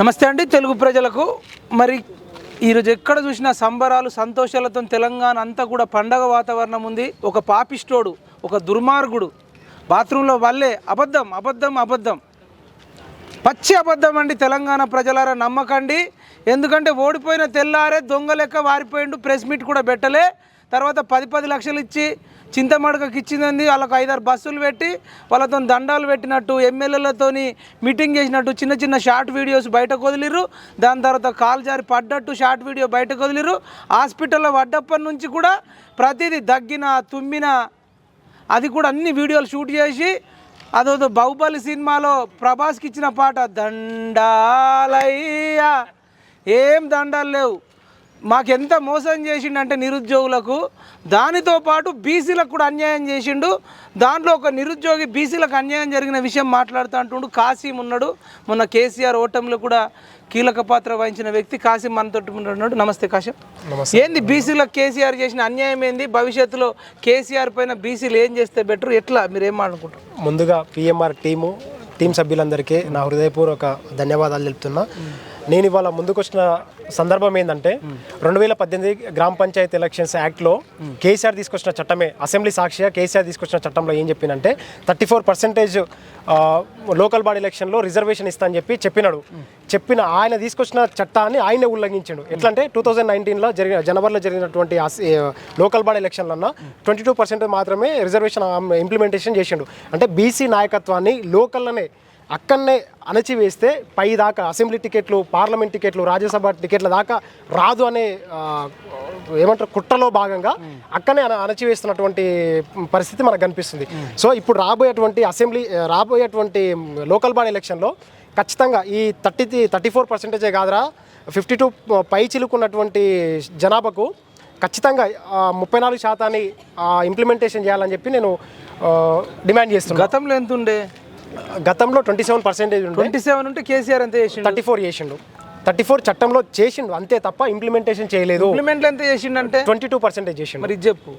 నమస్తే అండి తెలుగు ప్రజలకు. మరి ఈరోజు ఎక్కడ చూసినా సంబరాలు సంతోషాలతో తెలంగాణ అంతా కూడా పండగ వాతావరణం ఉంది. ఒక పాపిస్టోడు ఒక దుర్మార్గుడు. బాత్రూంలో వల్లే అబద్ధం అబద్ధం అబద్ధం. పచ్చి అబద్ధం అండి తెలంగాణ ప్రజలారా నమ్మకండి. ఎందుకంటే ఓడిపోయిన తెల్లారే దొంగ లెక్క వారిపోయిండు ప్రెస్ మీట్ కూడా పెట్టలే. తర్వాత పది పది లక్షలు ఇచ్చి చింతమడకకి ఇచ్చింది వాళ్ళకు ఐదారు బస్సులు పెట్టి వాళ్ళతో దండాలు పెట్టినట్టు ఎమ్మెల్యేలతోని మీటింగ్ చేసినట్టు చిన్న చిన్న షార్ట్ వీడియోస్ బయటకు వదిలిరు దాని తర్వాత కాలు జారి పడ్డట్టు షార్ట్ వీడియో బయటకు వదిలిరు హాస్పిటల్లో పడ్డప్పటి నుంచి కూడా ప్రతిదీ దగ్గిన తుమ్మిన అది కూడా అన్ని వీడియోలు షూట్ చేసి అదోదో బాహుబలి సినిమాలో ప్రభాస్కి ఇచ్చిన పాట దండాలయ్యా. ఏం దండాలు లేవు. మాకెంత మోసం చేసిండంటే నిరుద్యోగులకు దానితో పాటు బీసీలకు కూడా అన్యాయం చేసిండు. దాంట్లో ఒక నిరుద్యోగి బీసీలకు అన్యాయం జరిగిన విషయం మాట్లాడుతూ అంటుండు. కాసిం ఉన్నాడు. మొన్న కేసీఆర్ ఓటమిలో కూడా కీలక పాత్ర వహించిన వ్యక్తి కాసిం మనతోటి ఉన్నాడు. నమస్తే కాశం ఏంది బీసీలకు కేసీఆర్ చేసిన అన్యాయం ఏంది? భవిష్యత్తులో కేసీఆర్ పైన బీసీలు ఏం చేస్తే బెటర్? ఎట్లా? మీరు ఏం అనుకుంటారు ముందుగా పిఎంఆర్ టీము టీం సభ్యులందరికీ నా హృదయపూర్వక ధన్యవాదాలు తెలుపుతున్నా. నేను ఇవాళ ముందుకు వచ్చిన సందర్భం ఏంటంటే రెండు వేల పద్దెనిమిది గ్రామ పంచాయతీ ఎలక్షన్స్ యాక్ట్లో కేసీఆర్ తీసుకొచ్చిన చట్టమే అసెంబ్లీ సాక్షిగా కేసీఆర్ తీసుకొచ్చిన చట్టంలో ఏం చెప్పిందంటే thirty four percentage local body ఎలక్షన్లో రిజర్వేషన్ ఇస్తా అని చెప్పి చెప్పినాడు. చెప్పిన ఆయన తీసుకొచ్చిన చట్టాన్ని ఆయనే ఉల్లంఘించాడు. ఎట్లా అంటే టూ థౌజండ్ నైన్టీన్లో జరిగిన జనవరిలో జరిగినటువంటి లోకల్ బాడీ ఎలక్షన్లన్నా ట్వంటీ టూ పర్సెంట్ మాత్రమే రిజర్వేషన్ ఇంప్లిమెంటేషన్ చేసిండు. అంటే బీసీ నాయకత్వాన్ని లోకల్లోనే అక్కడనే అణచివేస్తే పై దాకా అసెంబ్లీ టికెట్లు పార్లమెంట్ టికెట్లు రాజ్యసభ టికెట్ల దాకా రాదు అనే ఏమంటారు కుట్రలో భాగంగా అక్కడనే అణచివేస్తున్నటువంటి పరిస్థితి మనకు కనిపిస్తుంది. సో ఇప్పుడు రాబోయేటువంటి అసెంబ్లీ రాబోయేటువంటి లోకల్ బాడీ ఎలక్షన్లో ఖచ్చితంగా ఈ థర్టీ థర్టీ ఫోర్ పర్సెంటేజే కాదురా ఫిఫ్టీ టూ పై చిలుకున్నటువంటి జనాభాకు ఖచ్చితంగా ముప్పై నాలుగు శాతాన్ని ఇంప్లిమెంటేషన్ చేయాలని చెప్పి నేను డిమాండ్ చేస్తున్నాను గతంలో ఎంత ఉండే గతంలో twenty seven percentage twenty seven ఉంటే కేసీఆర్ ఎంత చేసిండు? థర్టీ ఫోర్ చేసిండు. థర్టీ ఫోర్ చట్టంలో చేసిండు అంతే తప్ప ఇంప్లిమెంటేషన్ చేయలేదు. ఇంప్లిమెంట్లు ఎంత చేసిండంటే? ట్వంటీ టూ పర్సెంటేజ్ చేసిండు. మరి చెప్పు.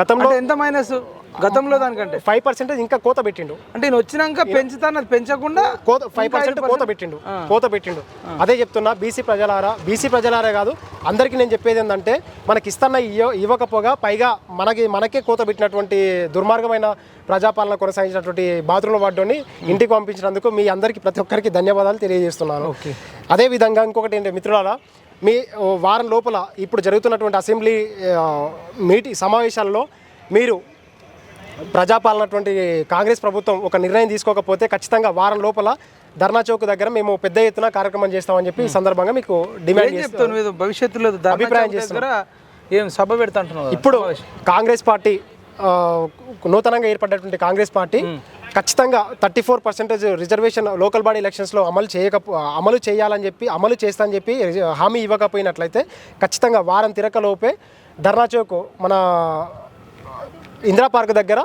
గతంలో అంటే ఎంత మైనస్ గతంలో దానికంటే. ఫైవ్ పర్సెంటేజ్ ఇంకా కోత పెట్టిండు. అంటే నేను వచ్చినాక పెంచుతాను అది పెంచకుండా కోత ఫైవ్ పర్సెంట్ కోత పెట్టిండు. కోత పెట్టిండు. అదే చెప్తున్నా బీసీ ప్రజలారా బీసీ ప్రజలారే కాదు అందరికీ నేను చెప్పేది ఏంటంటే మనకి ఇస్తున్న ఇయ్య- ఇవ్వకపోగా పైగా మనకి మనకే కోత పెట్టినటువంటి దుర్మార్గమైన ప్రజాపాలన కొనసాగించినటువంటి బాత్రూంలో వాడ్డోని ఇంటికి పంపించినందుకు మీ అందరికీ ప్రతి ఒక్కరికి ధన్యవాదాలు తెలియజేస్తున్నాను. అదే విధంగా ఇంకొకటి ఏంటి మిత్రులారా మీ వారం లోపల ఇప్పుడు జరుగుతున్నటువంటి అసెంబ్లీ ఆ, మీటి సమావేశాల్లో మీరు ప్రజాపాలనటువంటి కాంగ్రెస్ ప్రభుత్వం ఒక నిర్ణయం తీసుకోకపోతే ఖచ్చితంగా వారం లోపల ధర్నా చౌక్ దగ్గర మేము పెద్ద ఎత్తున కార్యక్రమం చేస్తామని చెప్పి ఈ సందర్భంగా మీకు డిమాండ్ ఏం చేస్తాం చెప్తాను మీద భవిష్యత్తులో అభిప్రాయం దగ్గర ఏం సభ పెడతా? ఇప్పుడు కాంగ్రెస్ పార్టీ నూతనంగా ఏర్పడినటువంటి కాంగ్రెస్ పార్టీ ఖచ్చితంగా thirty four percentage reservation local body ఎలక్షన్స్లో అమలు చేయకపో అమలు చేయాలని చెప్పి అమలు చేస్తా అని చెప్పి హామీ ఇవ్వకపోయినట్లయితే ఖచ్చితంగా వారం తిరకలోపే ధర్నా చౌక్ మన ఇందిరా పార్క్ దగ్గర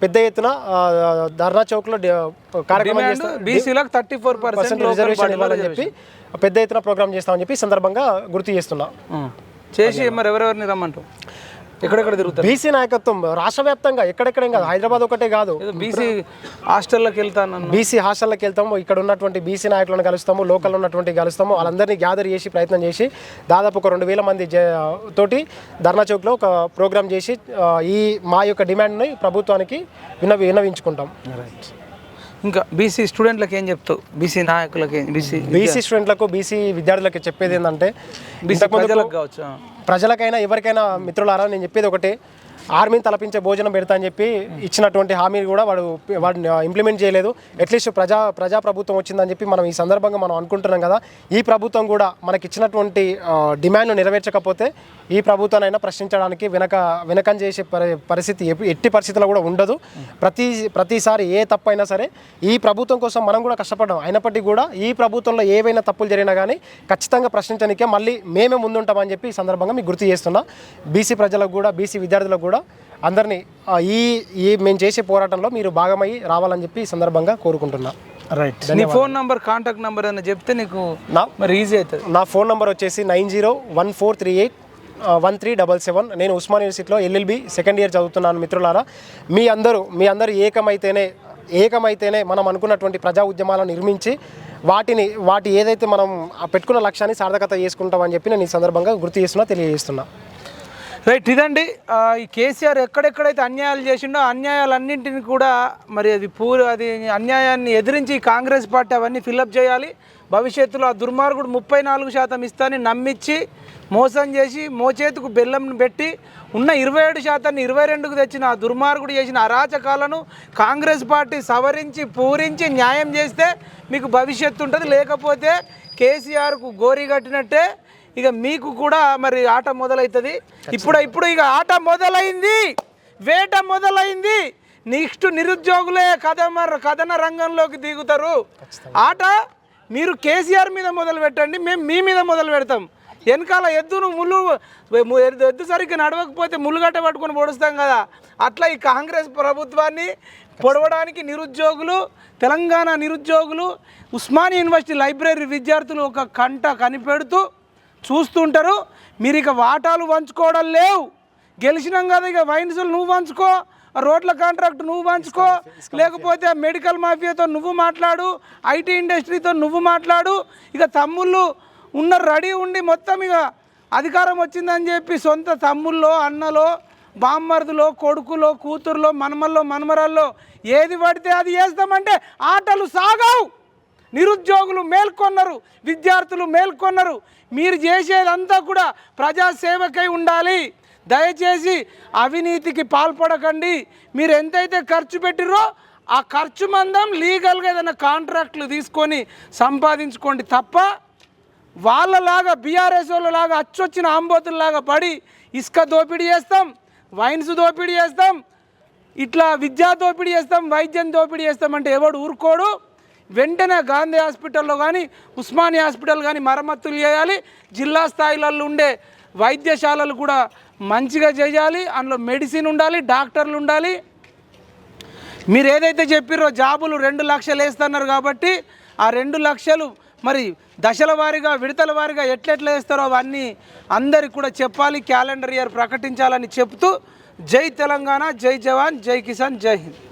పెద్ద ఎత్తున ధర్నా చౌక్లో కార్యక్రమం బీసీలకు థర్టీ ఫోర్ పర్సెంట్ రిజర్వేషన్ ఇవ్వాలని చెప్పి పెద్ద ఎత్తున ప్రోగ్రామ్ చేస్తామని చెప్పి సందర్భంగా గుర్తు చేస్తున్నా. చేసి మరి ఎవరెవరిని రమ్మంటావు? ఎక్కడెక్కడ తిరుగుతారు? బీసీ నాయకత్వం రాష్ట్ర వ్యాప్తంగా ఎక్కడెక్కడేం కాదు. హైదరాబాద్ ఒకటే కాదు. బీసీ హాస్టల్లోకి వెళ్తాను బీసీ హాస్టల్కి వెళ్తాము. ఇక్కడ ఉన్నటువంటి బీసీ నాయకులను కలుస్తాము. లోకల్ ఉన్నటువంటి కలుస్తాము. వాళ్ళందరినీ గ్యాదర్ చేసి ప్రయత్నం చేసి దాదాపు ఒక రెండు వేల మంది తోటి ధర్నా చౌక్లో ఒక ప్రోగ్రామ్ చేసి ఈ మా యొక్క డిమాండ్ని ప్రభుత్వానికి విన్న విన్నవించుకుంటాం. ఇంకా బీసీ స్టూడెంట్లకు ఏం చెప్తావు బీసీ నాయకులకి బీసీ బీసీ స్టూడెంట్లకు బీసీ విద్యార్థులకు చెప్పేది ఏంటంటే ప్రజలకు కావచ్చు. ప్రజలకైనా ఎవరికైనా మిత్రులారా నేను చెప్పేది ఒకటే ఆర్మీని తలపించే భోజనం పెడతా అని చెప్పి ఇచ్చినటువంటి హామీ కూడా వాడు వాడిని ఇంప్లిమెంట్ చేయలేదు. అట్లీస్ట్ ప్రజా ప్రజా ప్రభుత్వం వచ్చిందని చెప్పి మనం ఈ సందర్భంగా మనం అనుకుంటున్నాం కదా. ఈ ప్రభుత్వం కూడా మనకి ఇచ్చినటువంటి డిమాండ్ను నెరవేర్చకపోతే ఈ ప్రభుత్వానైనా ప్రశ్నించడానికి వెనక వెనకం చేసే పరి పరిస్థితి ఎట్టి పరిస్థితుల్లో కూడా ఉండదు. ప్రతి ప్రతిసారి ఏ తప్పు అయినా సరే ఈ ప్రభుత్వం కోసం మనం కూడా కష్టపడ్డాం. అయినప్పటికీ కూడా ఈ ప్రభుత్వంలో ఏవైనా తప్పులు జరిగినా కానీ ఖచ్చితంగా ప్రశ్నించడానికే మళ్ళీ మేమే ముందుంటామని చెప్పి ఈ సందర్భంగా మీకు గుర్తు చేస్తున్నా. బీసీ ప్రజలకు కూడా బీసీ విద్యార్థులకు కూడా అందరినీ ఈ ఈ మేము చేసే పోరాటంలో మీరు భాగమై రావాలని చెప్పి ఈ సందర్భంగా కోరుకుంటున్నా. రైట్ నీ ఫోన్ నంబర్ కాంటాక్ట్ నంబర్ అని చెప్తే నీకు నా మరి ఈజీ అవుతుంది. నా ఫోన్ నంబర్ వచ్చేసి nine zero one four three eight one three double seven. నేను ఉస్మాన్ యూనివర్సిటీలో ఎల్ఎల్బి సెకండ్ ఇయర్ చదువుతున్నాను మిత్రులారా. మీ అందరూ మీ అందరూ ఏకమైతేనే ఏకమైతేనే మనం అనుకున్నటువంటి ప్రజా ఉద్యమాలను నిర్మించి వాటిని వాటి ఏదైతే మనం పెట్టుకున్న లక్ష్యాన్ని సార్థకత చేసుకుంటామని చెప్పి నేను ఈ సందర్భంగా గుర్తు చేస్తున్నా తెలియజేస్తున్నా. రైట్ ఇదండి ఈ కేసీఆర్ ఎక్కడెక్కడైతే అన్యాయాలు చేసిండో ఆ అన్యాయాలన్నింటిని కూడా మరి అది పూర్ అది అన్యాయాన్ని ఎదిరించి కాంగ్రెస్ పార్టీ అవన్నీ ఫిల్అప్ చేయాలి. భవిష్యత్తులో ఆ దుర్మార్గుడు ముప్పై నాలుగు శాతం ఇస్తాని నమ్మించి మోసం చేసి మోచేతుకు బెల్లం పెట్టి ఉన్న ఇరవై ఏడు శాతాన్ని ఇరవై రెండుకు తెచ్చిన ఆ దుర్మార్గుడు చేసిన అరాచకాలను కాంగ్రెస్ పార్టీ సవరించి పూరించి న్యాయం చేస్తే మీకు భవిష్యత్తు ఉంటుంది. లేకపోతే కేసీఆర్కు గోరి కట్టినట్టే ఇక మీకు కూడా మరి ఆట మొదలవుతుంది ఇప్పుడు ఇప్పుడు ఇక ఆట మొదలైంది. వేట మొదలైంది. నెక్స్ట్ నిరుద్యోగులే కథమ కథన రంగంలోకి దిగుతారు. ఆట మీరు కేసీఆర్ మీద మొదలు పెట్టండి మేము మీ మీద మొదలు పెడతాం. వెనకాల ఎద్దును ముళ్ళు ఎద్దు సరిగ్గా నడవకపోతే ముళ్ళుగట్ట పట్టుకొని పొడుస్తాం కదా. అట్లా ఈ కాంగ్రెస్ ప్రభుత్వాన్ని పొడవడానికి నిరుద్యోగులు తెలంగాణ నిరుద్యోగులు ఉస్మానియా యూనివర్సిటీ లైబ్రరీ విద్యార్థులు ఒక కంట కనిపెడుతూ చూస్తుంటారు. మీరు ఇక వాటాలు పంచుకోవడం లేవు. గెలిచినాం కదా ఇక వైన్సులు నువ్వు పంచుకో రోడ్ల కాంట్రాక్ట్ నువ్వు పంచుకో లేకపోతే మెడికల్ మాఫియాతో నువ్వు మాట్లాడు ఐటీ ఇండస్ట్రీతో నువ్వు మాట్లాడు ఇక తమ్ముళ్ళు ఉన్న రెడీ ఉండి మొత్తం ఇక అధికారం వచ్చిందని చెప్పి సొంత తమ్ముల్లో అన్నలో బామ్మర్దులో కొడుకులో కూతురులో మనమల్లో మనమరాల్లో ఏది పడితే అది చేస్తామంటే ఆటలు సాగవు. నిరుద్యోగులు మేల్కొన్నారు విద్యార్థులు మేల్కొన్నారు. మీరు చేసేదంతా కూడా ప్రజాసేవకై ఉండాలి. దయచేసి అవినీతికి పాల్పడకండి. మీరు ఎంతైతే ఖర్చు పెట్టిరో ఆ ఖర్చు మందం లీగల్గా ఏదైనా కాంట్రాక్ట్లు తీసుకొని సంపాదించుకోండి తప్ప వాళ్ళలాగా బీఆర్ఎస్ వాళ్ళలాగా అచ్చొచ్చిన ఆంబోతుల్లాగా పడి ఇసుక దోపిడీ చేస్తాం వైన్స్ దోపిడీ చేస్తాం ఇట్లా విద్యా దోపిడీ చేస్తాం వైద్యం దోపిడీ చేస్తాం అంటే ఎవడు ఊరుకోడు? వెంటనే గాంధీ హాస్పిటల్లో కానీ ఉస్మాని హాస్పిటల్ కానీ మరమ్మతులు చేయాలి. జిల్లా స్థాయిలలో ఉండే వైద్యశాలలు కూడా మంచిగా చేయాలి. అందులో మెడిసిన్ ఉండాలి డాక్టర్లు ఉండాలి. మీరు ఏదైతే చెప్పిర్రో జాబులు రెండు లక్షలు వేస్తున్నారు కాబట్టి ఆ రెండు లక్షలు మరి దశల వారీగా విడతల వారీగా ఎట్లెట్లా వేస్తారో అవన్నీ అందరికి కూడా చెప్పాలి. క్యాలెండర్ ఇయర్ ప్రకటించాలని చెప్తూ జై తెలంగాణ జై జవాన్ జై కిసాన్ జై హింద్.